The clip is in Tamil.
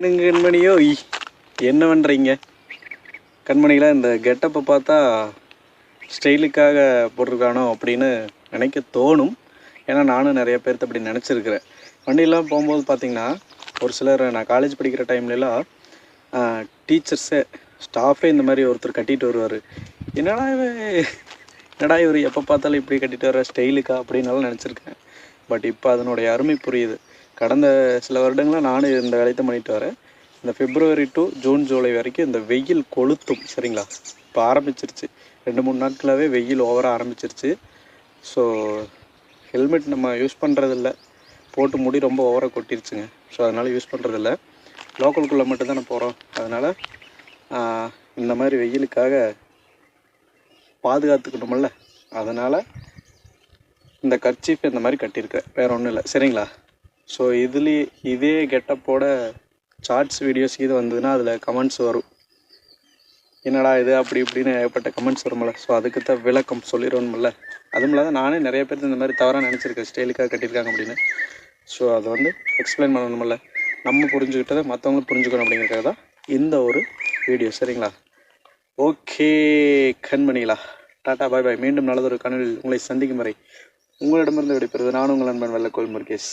என்னங்க கண்மணியோ? ஈ, என்ன பண்ணுறீங்க கண்மணியில் இந்த கெட்டப்பை பார்த்தா ஸ்டைலுக்காக போட்டிருக்கானோ அப்படின்னு நினைக்க தோணும். ஏன்னா நானும் நிறைய பேர்த்த அப்படி நினச்சிருக்கிறேன். வண்டியெல்லாம் போகும்போது பார்த்தீங்கன்னா ஒரு சிலர் நான் காலேஜ் படிக்கிற டைம்லலாம் டீச்சர்ஸே ஸ்டாஃபே இந்த மாதிரி ஒருத்தர் கட்டிட்டு வருவார். என்னடா என்னடா இவர்? எப்போ பார்த்தாலும் இப்படி கட்டிட்டு வர ஸ்டைலுக்கா அப்படின்னாலும் நினச்சிருக்கேன். பட் இப்போ அதனுடைய அருமை புரியுது. கடந்த சில வருடங்களாக நானும் இந்த வேலையை தான் பண்ணிட்டு வரேன். இந்த பிப்ரவரி டு ஜூன் ஜூலை வரைக்கும் இந்த வெயில் கொளுத்தும் சரிங்களா? இப்போ ஆரம்பிச்சிருச்சு. ரெண்டு மூணு நாட்களாகவே வெயில் ஓவராக ஆரம்பிச்சிருச்சு. ஸோ ஹெல்மெட் நம்ம யூஸ் பண்ணுறதில்ல போட்டு முடி ரொம்ப ஓவராக கொட்டிருச்சுங்க. ஸோ அதனால் யூஸ் பண்ணுறதில்ல லோக்கலுக்குள்ளே மட்டும்தானே போகிறோம் அதனால் இந்த மாதிரி வெயிலுக்காக பாதுகாத்துக்கணுமில்ல அதனால் இந்த கர்ச்சீஃப் இந்த மாதிரி கட்டியிருக்கேன். வேற ஒன்றும் இல்லை. சரிங்களா? ஸோ இதுலேயே இதே கெட்டப்போட ஷார்ட்ஸ் வீடியோஸ் இது வந்ததுன்னா அதில் கமெண்ட்ஸ் வரும். என்னடா இது அப்படி இப்படின்னு ஏகப்பட்ட கமெண்ட்ஸ் வரும்ல. ஸோ அதுக்கு தான் விளக்கம் சொல்லிடுவோம்ல அதுவும் இல்லாத நானே நிறைய பேர் இந்த மாதிரி தவறாக நினச்சிருக்கேன். ஸ்டைலுக்காக கட்டியிருக்காங்க அப்படின்னு. ஸோ அதை வந்து எக்ஸ்பிளைன் பண்ணணும்ல. நம்ம புரிஞ்சுக்கிட்டதை மற்றவங்களும் புரிஞ்சுக்கணும் அப்படிங்கிறதுக்காக தான் இந்த ஒரு வீடியோ சரிங்களா? ஓகே கண்மணிகளா டாட்டா பாய் பாய் மீண்டும் நல்லதொரு கனவில் உங்களை சந்திக்கும் வரை உங்களிடமிருந்து விடைபெறுவது நான் உங்கள் நண்பன் வெள்ளக்கோல் முருகேஷ்.